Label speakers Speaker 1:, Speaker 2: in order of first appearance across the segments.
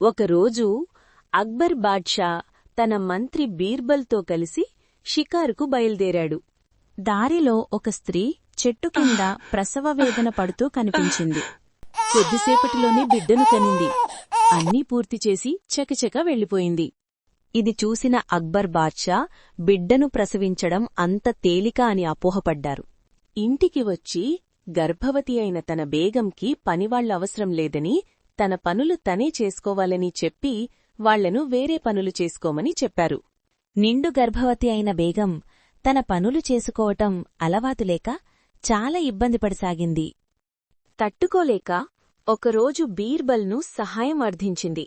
Speaker 1: ఒకరోజు అక్బర్ బాద్షా తన మంత్రి బీర్బల్తో కలిసి షికారుకు బయల్దేరాడు.
Speaker 2: దారిలో ఒక స్త్రీ చెట్టు కింద ప్రసవ వేదన పడుతూ కనిపించింది.
Speaker 1: కొద్దిసేపటిలోనే బిడ్డను కనింది. అన్నీ పూర్తి చేసి చకచక వెళ్ళిపోయింది. ఇది చూసిన అక్బర్ బాద్షా బిడ్డను ప్రసవించడం అంత తేలిక అని అపోహపడ్డారు. ఇంటికి వచ్చి గర్భవతి అయిన తన బేగంకి పనివాళ్ళవసరం లేదని తన పనులు తనే చేసుకోవాలని చెప్పి వాళ్ళను వేరే పనులు చేసుకోమని చెప్పారు.
Speaker 2: నిండు గర్భవతి అయిన బేగం తన పనులు చేసుకోవటం అలవాతులేక చాలా ఇబ్బంది పడసాగింది.
Speaker 1: తట్టుకోలేక ఒకరోజు బీర్బల్ను సహాయం అర్థించింది.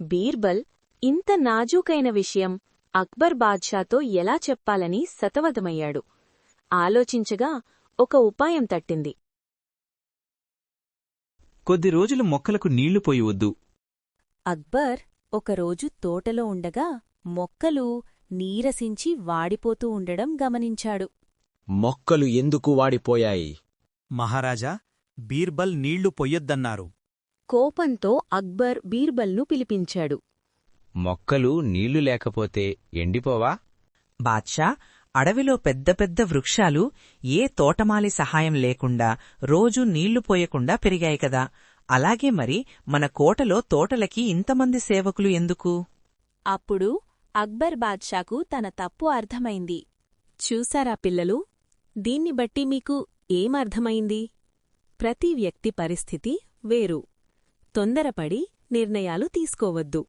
Speaker 1: బీర్బల్ ఇంత నాజూకైన విషయం అక్బర్ బాద్షాతో ఎలా చెప్పాలని సతమతమయ్యాడు. ఆలోచించగా ఒక ఉపాయం తట్టింది.
Speaker 3: కొద్ది రోజులు మొక్కలకు నీళ్ళు పోయివద్దు
Speaker 2: అక్బర్ ఒకరోజు తోటలో ఉండగా మొక్కలు నీరసించి వాడిపోతూ ఉండడం గమనించాడు.
Speaker 4: మొక్కలు ఎందుకు వాడిపోయాయి?
Speaker 5: మహారాజా బీర్బల్ నీళ్ళు పొయ్యొద్దన్నారు.
Speaker 1: కోపంతో అక్బర్ బీర్బల్ను పిలిపించాడు.
Speaker 4: మొక్కలు నీళ్ళు లేకపోతే ఎండిపోవా?
Speaker 6: బాద్షా అడవిలో పెద్ద పెద్ద వృక్షాలు ఏ తోటమాలి సహాయం లేకుండా రోజూ నీళ్ళు పోయకుండా పెరిగాయి కదా. అలాగే మరి మన కోటలో తోటలకి ఇంతమంది సేవకులు ఎందుకు?
Speaker 2: అప్పుడు అక్బర్ బాద్షాకు తన తప్పు అర్థమైంది. చూసారా పిల్లలు? దీన్ని బట్టి మీకు ఏమర్థమైంది? ప్రతి వ్యక్తి పరిస్థితి వేరు. తొందరపడి నిర్ణయాలు తీసుకోవద్దు.